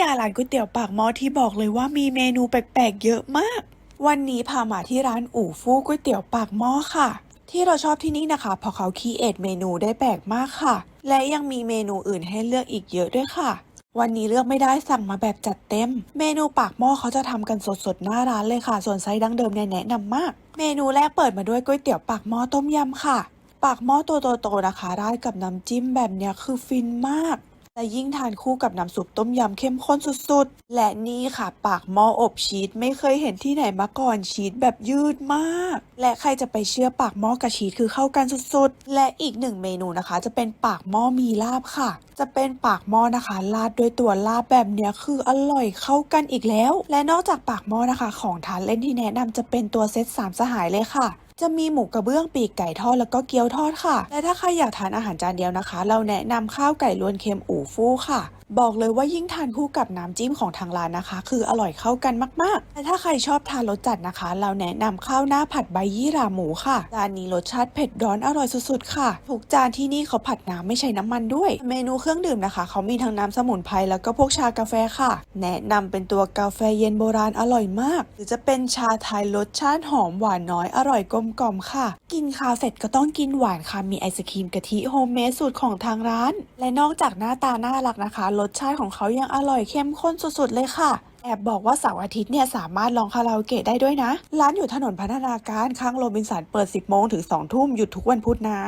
ยาร้านก๋วยเตี๋ยวปากหม้อที่บอกเลยว่ามีเมนูแปลกๆเยอะมาก วันนี้พามาที่ร้านอู่ฟู่ก๋วยเตี๋ยวปากหม้อค่ะ ที่เราชอบที่นี่นะคะเพราะเขาคีเอทเมนูได้แปลกมากค่ะ และยังมีเมนูอื่นให้เลือกอีกเยอะด้วยค่ะ วันนี้เลือกไม่ได้สั่งมาแบบจัดเต็ม เมนูปากหม้อเขาจะทำกันสดๆหน้าร้านเลยค่ะ ส่วนไซส์ดั้งเดิมเนี่ยแนะนำมาก เมนูแรกเปิดมาด้วยก๋วยเตี๋ยวปากหม้อต้มยำค่ะ ปากหม้อตัวโตๆนะคะราดกับน้ำจิ้มแบบเนี้ยคือฟินมาก และยิ่งทานคู่กับน้ำซุปต้มยำเข้มข้นสุดๆ และนี่ค่ะ ปากหม้ออบชีสไม่เคยเห็นที่ไหนมาก่อนชีสแบบยืดมาก และใครจะไปเชื่อปากหม้อกับชีสคือเข้ากันสุดๆ และอีกหนึ่งเมนูนะคะ จะเป็นปากหม้อมีลาบค่ะ จะเป็นปากหม้อนะคะราดด้วยตัวลาบแบบเนี้ยคืออร่อยเข้ากันอีกแล้ว และนอกจากปากหม้อนะคะ ของทานเล่นที่แนะนำจะเป็นตัวเซตสามสหายเลยค่ะ จะมีหมูกระเบื้องปีกไก่ทอดแล้วก็เกี๊ยวทอดค่ะ และถ้าใครอยากทานอาหารจานเดียวนะคะ เราแนะนำข้าวไก่ล้วนเค็มอู่ฟู่ค่ะ บอกเลยว่ายิ่งทานคู่กับน้ำจิ้มของทางร้านนะคะ คืออร่อยเข้ากันมากๆ และถ้าใครชอบทานรสจัดนะคะ เราแนะนำข้าวหน้าผัดใบยี่หร่าหมูค่ะ จานนี้รสชาติเผ็ดร้อนอร่อยสุดๆค่ะทุกจานที่นี่เขาผัดน้ำไม่ใช้น้ำมันด้วย เมนูเครื่องดื่มนะคะ เขามีทั้งน้ำสมุนไพรแล้วก็พวกชากาแฟค่ะ แนะนำเป็นตัวกาแฟเย็นโบราณอร่อยมาก หรือจะเป็นชาไทยรสชาติหอมหวานน้อยอร่อยกลมกล่อมค่ะ กินข้าวเสร็จก็ต้องกินหวานค่ะ มีไอศครีมกะทิโฮมเมดสูตรของทางร้าน และนอกจากหน้าตาน่ารักนะคะ รสชาติของเขายังอร่อยเข้มข้นสุดๆเลยค่ะแอบบอกว่าเสาร์อาทิตย์เนี่ยสามารถลองคาราโอเกะได้ด้วยนะ ร้านอยู่ถนนพัฒนาการข้างโรบินสันเปิด 10 โมงถึง 2 ทุ่มหยุดทุกวันพุธนะ